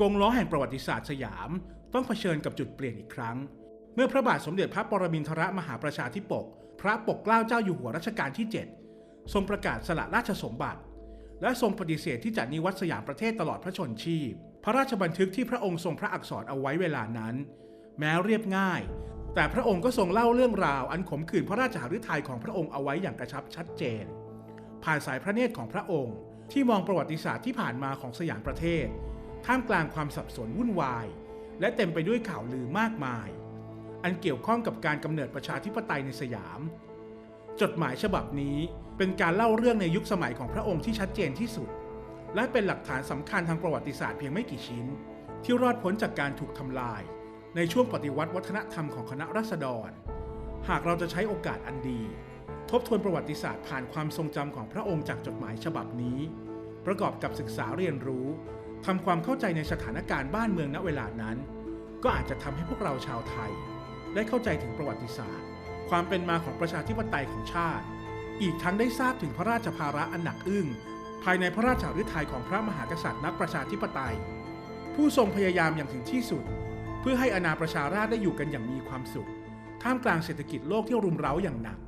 กงล้อแห่งประวัติศาสตร์สยาม ต้องเผชิญกับจุดเปลี่ยนอีกครั้ง เมื่อพระบาทสมเด็จพระปรมินทรมหาประชาธิปก พระปกเกล้าเจ้าอยู่หัวรัชกาลที่ 7 ทรงประกาศสละราชสมบัติ และทรงปฏิเสธที่จะนิวัตสยามประเทศตลอดพระชนชีพ พระราชบันทึกที่พระองค์ทรงพระอักษรเอาไว้เวลานั้น แม้เรียบง่าย แต่พระองค์ก็ทรงเล่าเรื่องราว อันขมขื่นพระราชหฤทัยของพระองค์เอาไว้อย่างกระชับชัดเจน ผ่านสายพระเนตรของพระองค์ ที่มองประวัติศาสตร์ที่ผ่านมาของสยามประเทศ ท่ามกลางความสับสนวุ่นวาย และเต็มไปด้วยข่าวลือมากมาย อันเกี่ยวข้องกับการกำเนิดประชาธิปไตยในสยาม จดหมายฉบับนี้เป็นการเล่าเรื่องในยุคสมัยของพระองค์ที่ชัดเจนที่สุด และเป็นหลักฐานสำคัญทางประวัติศาสตร์เพียงไม่กี่ชิ้น ที่รอดพ้นจากการถูกทำลาย ในช่วงปฏิวัติวัฒนธรรมของคณะรัษฎร หากเราจะใช้โอกาสอันดี ทบทวนประวัติศาสตร์ผ่านความทรงจำของพระองค์จากจดหมายฉบับนี้ ประกอบกับศึกษาเรียนรู้ ทำความเข้าใจในสถานการณ์บ้านเมืองณเวลานั้น ก็อาจจะทำให้พวกเราชาวไทย ได้เข้าใจถึงประวัติศาสตร์ ความเป็นมาของประชาธิปไตยของชาติ อีกทั้งได้ทราบถึงพระราชภาระอันหนักอึ้งภายในพระราชฤทัยของพระมหากษัตริย์นักประชาธิปไตย ผู้ทรงพยายามอย่างถึงที่สุด เพื่อให้อาณาประชาราษฎร์ได้อยู่กันอย่างมีความสุข ท่ามกลางเศรษฐกิจโลกที่รุมเร้าอย่างหนัก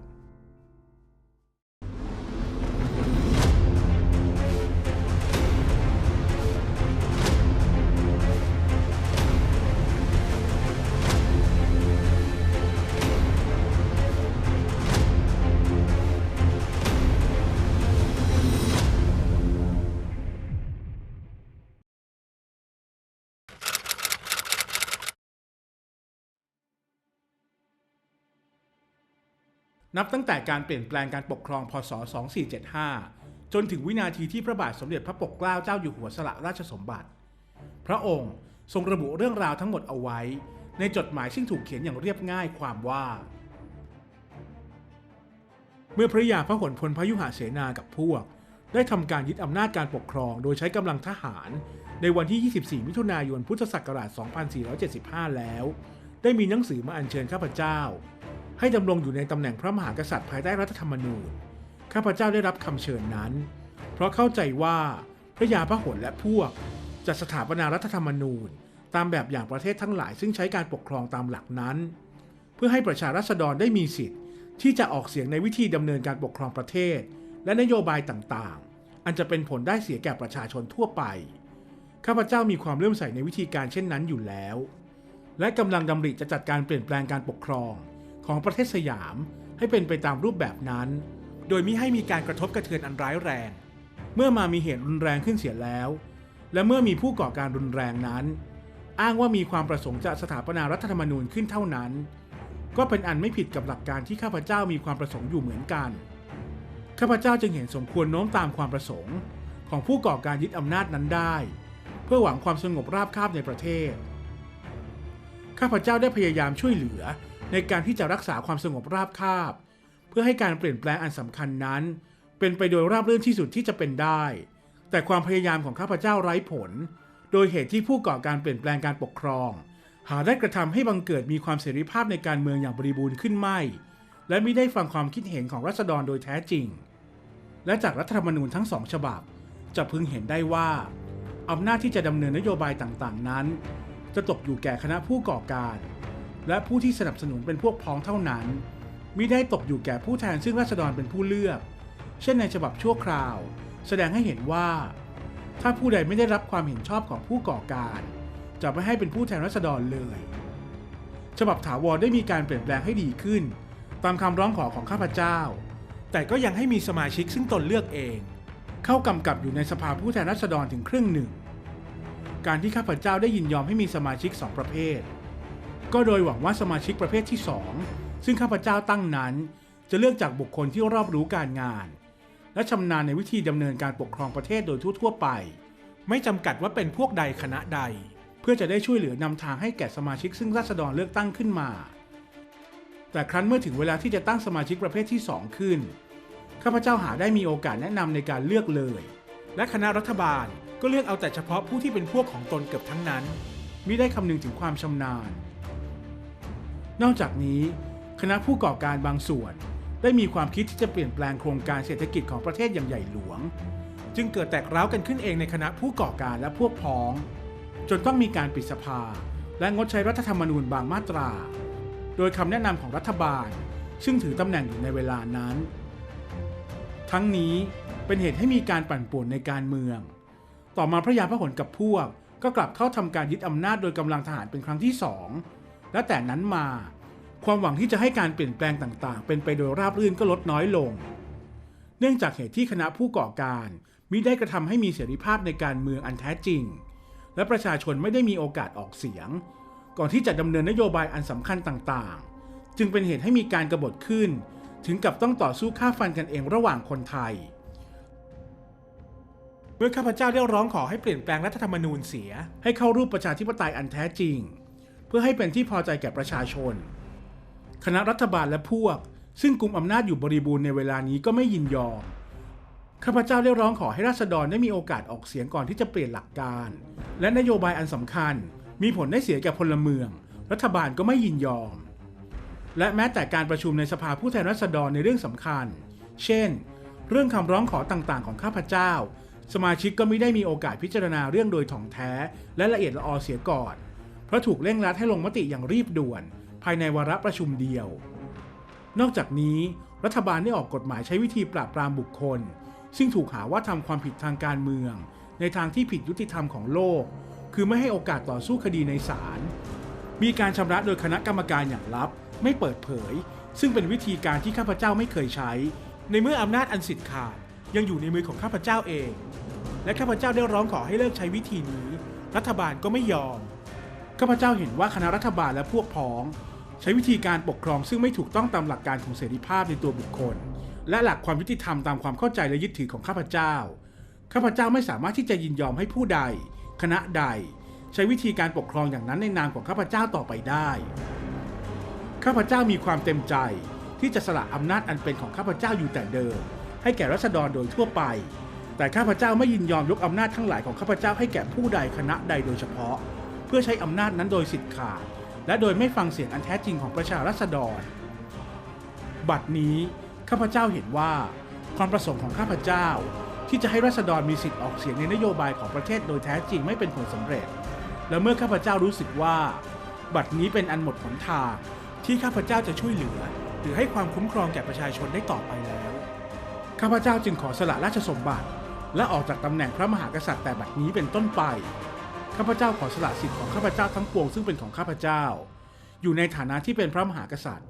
นับตั้งแต่การเปลี่ยนแปลงการปกครองพศ 2475 จนถึงวินาทีที่พระบาทสมเด็จพระปกเกล้าเจ้าอยู่หัวสละราชสมบัติ พระองค์ทรงระบุเรื่องราวทั้งหมดเอาไว้ ในจดหมายซึ่งถูกเขียนอย่างเรียบง่ายความว่า เมื่อพระยาพระหลพลพยุหเสนากับพวก ได้ทำการยึดอำนาจการปกครอง โดยใช้กำลังทหาร ในวันที่ 24 มิถุนายนพุทธศักราช 2475 แล้ว ได้มีหนังสือมาอัญเชิญข้าพเจ้า ให้ดำรงอยู่ในตำแหน่งพระมหากษัตริย์ภายใต้รัฐธรรมนูญ ข้าพเจ้าได้รับคำเชิญนั้น เพราะเข้าใจว่าพระยาพระหลและพวกจะสถาปนารัฐธรรมนูญ ตามแบบอย่างประเทศทั้งหลาย ซึ่งใช้การปกครองตามหลักนั้น เพื่อให้ประชารัษฎรได้มีสิทธิ์ ที่จะออกเสียงในวิธีดำเนินการปกครองประเทศ และนโยบายต่างๆ อันจะเป็นผลได้เสียแก่ประชาชนทั่วไป ข้าพเจ้ามีความเลื่อมใสในวิธีการเช่นนั้นอยู่แล้ว และกำลังดำริจะจัดการเปลี่ยนแปลงการปกครอง ของประเทศสยามให้เป็นไปตามรูปแบบนั้น โดยมิให้มีการกระทบกระเทือนอันร้ายแรง เมื่อมามีเหตุรุนแรงขึ้นเสียแล้ว และเมื่อมีผู้ก่อการรุนแรงนั้น อ้างว่ามีความประสงค์จะสถาปนารัฐธรรมนูญขึ้นเท่านั้น ก็เป็นอันไม่ผิดกับหลักการที่ข้าพเจ้ามีความประสงค์อยู่เหมือนกัน ข้าพเจ้าจึงเห็นสมควรโน้มตามความประสงค์ ของผู้ก่อการยึดอำนาจนั้นได้ เพื่อหวังความสงบราบคาบในประเทศ ข้าพเจ้าได้พยายามช่วยเหลือ ในการที่จะรักษาความสงบราบคาบ เพื่อให้การเปลี่ยนแปลงอันสำคัญนั้น เป็นไปโดยราบรื่นที่สุดที่จะเป็นได้ แต่ความพยายามของข้าพเจ้าไร้ผล โดยเหตุที่ผู้ก่อการเปลี่ยนแปลงการปกครอง หาได้กระทำให้บังเกิดมีความเสรีภาพในการเมืองอย่างบริบูรณ์ขึ้นไม่ และไม่ได้ฟังความคิดเห็นของรัษฎรโดยแท้จริง และจากรัฐธรรมนูญทั้งสองฉบับ จะพึงเห็นได้ว่าอำนาจที่จะดำเนินนโยบายต่างๆนั้น จะตกอยู่แก่คณะผู้ก่อการ และผู้ที่สนับสนุนเป็นพวกพ้องเท่านั้นมิได้ตกอยู่แก่ผู้แทนซึ่งราษฎรเป็นผู้เลือก เช่นในฉบับชั่วคราว แสดงให้เห็นว่า ถ้าผู้ใดไม่ได้รับความเห็นชอบของผู้ก่อการ จะไม่ให้เป็นผู้แทนราษฎรเลย ฉบับถาวรได้มีการเปลี่ยนแปลงให้ดีขึ้น ตามคำร้องขอของข้าพเจ้า แต่ก็ยังให้มีสมาชิกซึ่งตนเลือกเอง เข้ากำกับอยู่ในสภาผู้แทนราษฎรถึงครึ่งหนึ่ง การที่ข้าพเจ้าได้ยินยอมให้มีสมาชิกสองประเภท ก็โดยหวังว่าสมาชิกประเภทที่สองซึ่งข้าพเจ้าตั้งนั้น จะเลือกจากบุคคลที่รอบรู้การงาน และชำนาญในวิธีดำเนินการปกครองประเทศโดยทั่วๆไป ไม่จำกัดว่าเป็นพวกใดคณะใด เพื่อจะได้ช่วยเหลือนำทางให้แก่สมาชิกซึ่งราษฎรเลือกตั้งขึ้นมา แต่ครั้นเมื่อถึงเวลาที่จะตั้งสมาชิกประเภทที่สองขึ้นข้าพเจ้าหาได้มีโอกาสแนะนำในการเลือกเลย และคณะรัฐบาลก็เลือกเอาแต่เฉพาะผู้ที่เป็นพวกของตนเกือบทั้งนั้น มิได้คำนึงถึงความชำนาญ นอกจากนี้ คณะผู้ก่อการบางส่วน ได้มีความคิดที่จะเปลี่ยนแปลงโครงการเศรษฐกิจของประเทศอย่างใหญ่หลวง จึงเกิดแตกร้าวกันขึ้นเองในคณะผู้ก่อการและพวกพ้อง จนต้องมีการปิดสภา และงดใช้รัฐธรรมนูญบางมาตรา โดยคำแนะนำของรัฐบาล ซึ่งถือตำแหน่งอยู่ในเวลานั้น ทั้งนี้เป็นเหตุให้มีการปั่นป่วนในการเมือง ต่อมาพระยาพหลกับพวกก็กลับเข้าทำการยึดอำนาจโดยกำลังทหารเป็นครั้งที่สอง และแต่นั้นมา ความหวังที่จะให้การเปลี่ยนแปลงต่างๆ เป็นไปโดยราบรื่นก็ลดน้อยลง เนื่องจากเหตุที่คณะผู้ก่อการมิได้กระทำให้มีเสรีภาพในการเมืองอันแท้จริง และประชาชนไม่ได้มีโอกาสออกเสียง ก่อนที่จะดำเนินนโยบายอันสำคัญต่างๆ จึงเป็นเหตุให้มีการกรบฏขึ้น ถึงกับต้องต่อสู้ฆ่าฟันกันเองระหว่างคนไทย เมื่อข้าพเจ้าเรียกร้องขอให้เปลี่ยนแปลงรัฐธรรมนูญเสีย ให้เข้ารูปประชาธิปไตยอันแท้จริง เพื่อให้เป็นที่พอใจแก่ประชาชน คณะรัฐบาลและพวก ซึ่งกลุ่มอำนาจอยู่บริบูรณ์ในเวลานี้ก็ไม่ยินยอม ข้าพเจ้าเรียกร้องขอให้ราษฎรได้มีโอกาสออกเสียงก่อนที่จะเปลี่ยนหลักการ และนโยบายอันสำคัญ มีผลได้เสียแก่พลเมือง รัฐบาลก็ไม่ยินยอม และแม้แต่การประชุมในสภาผู้แทนราษฎรในเรื่องสำคัญ เช่น เรื่องคำร้องขอต่างๆ ของข้าพเจ้าสมาชิกก็ไม่ได้มีโอกาสพิจารณาเรื่องโดยถ่องแท้ และละเอียดละออเสียก่อน เพราะถูกเร่งรัดให้ลงมติอย่างรีบด่วน ภายในวาระประชุมเดียว นอกจากนี้ รัฐบาลได้ออกกฎหมายใช้วิธีปราบปรามบุคคล ซึ่งถูกหาว่าทำความผิดทางการเมือง ในทางที่ผิดยุติธรรมของโลก คือไม่ให้โอกาสต่อสู้คดีในศาลมีการชำระโดยคณะกรรมการอย่างลับ ไม่เปิดเผย ซึ่งเป็นวิธีการที่ข้าพเจ้าไม่เคยใช้ ในเมื่ออำนาจอันสิทธิ์ขาดยังอยู่ในมือของข้าพเจ้าเอง และข้าพเจ้าได้ร้องขอให้เลิกใช้วิธีนี้ รัฐบาลก็ไม่ยอม ข้าพเจ้าเห็นว่าคณะรัฐบาลและพวกพ้อง ใช้วิธีการปกครองซึ่งไม่ถูกต้องตามหลักการของเสรีภาพในตัวบุคคล และหลักความยุติธรรมตามความเข้าใจและยึดถือของข้าพเจ้า ข้าพเจ้าไม่สามารถที่จะยินยอมให้ผู้ใด คณะใด ใช้วิธีการปกครองอย่างนั้นในนามของข้าพเจ้าต่อไปได้ ข้าพเจ้ามีความเต็มใจที่จะสละอำนาจอันเป็นของข้าพเจ้าอยู่แต่เดิม ให้แก่รัษฎรโดยทั่วไป แต่ข้าพเจ้าไม่ยินยอมยกอำนาจทั้งหลายของข้าพเจ้าให้แก่ผู้ใดคณะใดโดยเฉพาะ เพื่อใช้อำนาจนั้นโดยสิทธิ์ขาด และโดยไม่ฟังเสียงอันแท้จริงของประชารัษฎร บัดนี้ข้าพเจ้าเห็นว่า ความประสงค์ของข้าพเจ้า ที่จะให้รัษฎรมีสิทธิ์ออกเสียงในนโยบายของประเทศโดยแท้จริงไม่เป็นผลสำเร็จ และเมื่อข้าพเจ้ารู้สึกว่า บัดนี้เป็นอันหมดหนทางที่ข้าพเจ้าจะช่วยเหลือ หรือให้ความคุ้มครองแก่ประชาชนได้ต่อไปแล้ว ข้าพเจ้าจึงขอสละราชสมบัติ และออกจากตำแหน่งพระมหากษัตริย์แต่บัดนี้เป็นต้นไป ข้าพเจ้าขอสละสิทธิ์ของข้าพเจ้าทั้งปวงซึ่งเป็นของข้าพเจ้า อยู่ในฐานะที่เป็นพระมหากษัตริย์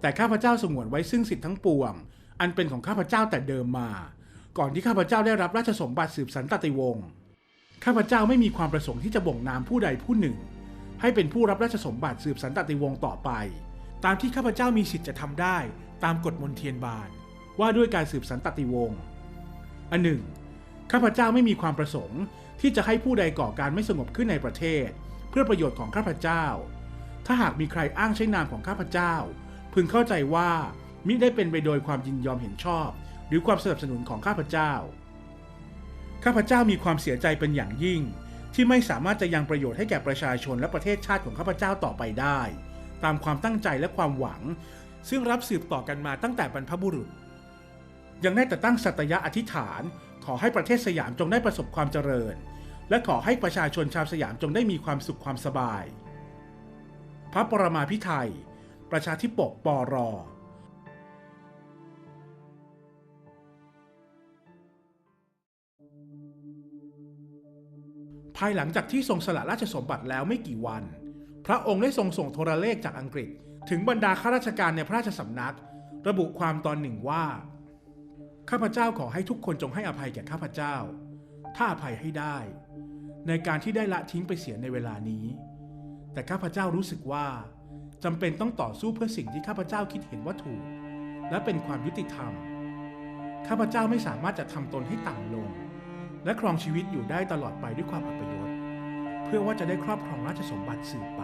แต่ข้าพเจ้าสงวนไว้ซึ่งสิทธิ์ทั้งปวง อันเป็นของข้าพเจ้าแต่เดิมมา ก่อนที่ข้าพเจ้าได้รับราชสมบัติสืบสันตติวงศ์ข้าพเจ้าไม่มีความประสงค์ที่จะบ่งนามผู้ใดผู้หนึ่ง ให้เป็นผู้รับราชสมบัติสืบสันตติวงศ์ต่อไป ตามที่ข้าพเจ้ามีสิทธิ์จะทำได้ ตามกฎมนเทียนบานว่าด้วยการสืบสันตติวงศ์อันหนึ่ง ข้าพเจ้าไม่มีความประสงค์ ที่จะให้ผู้ใดก่อการไม่สงบขึ้นในประเทศ เพื่อประโยชน์ของข้าพเจ้า ถ้าหากมีใครอ้างใช้นามของข้าพเจ้า พึงเข้าใจว่ามิได้เป็นไปโดยความยินยอมเห็นชอบ หรือความสนับสนุนของข้าพเจ้า ข้าพเจ้ามีความเสียใจเป็นอย่างยิ่ง ที่ไม่สามารถจะยังประโยชน์ให้แก่ประชาชนและประเทศชาติของข้าพเจ้าต่อไปได้ ตามความตั้งใจและความหวัง ซึ่งรับสืบต่อกันมาตั้งแต่บรรพบุรุษ ยังได้แต่ตั้งสัตยะอธิษฐาน ขอให้ประเทศสยามจงได้ประสบความเจริญ และขอให้ประชาชนชาวสยามจงได้มีความสุขความสบาย พระปรมาภิไธยประชาธิปกปรภายหลังจากที่ทรงสละราชสมบัติแล้วไม่กี่วัน พระองค์ได้ทรงส่งโทรเลขจากอังกฤษ ถึงบรรดาข้าราชการในพระราชสำนัก ระบุความตอนหนึ่งว่า ข้าพเจ้าขอให้ทุกคนจงให้อภัยแก่ข้าพเจ้า ถ้าอภัยให้ได้ ในการที่ได้ละทิ้งไปเสียในเวลานี้ แต่ข้าพเจ้ารู้สึกว่าจำเป็นต้องต่อสู้เพื่อสิ่งที่ข้าพเจ้าคิดเห็นว่าถูก และเป็นความยุติธรรม ข้าพเจ้าไม่สามารถจะทำตนให้ต่ำลง และครองชีวิตอยู่ได้ตลอดไปด้วยความอัปยศเพื่อว่าจะได้ครอบครองราชสมบัติสืบไป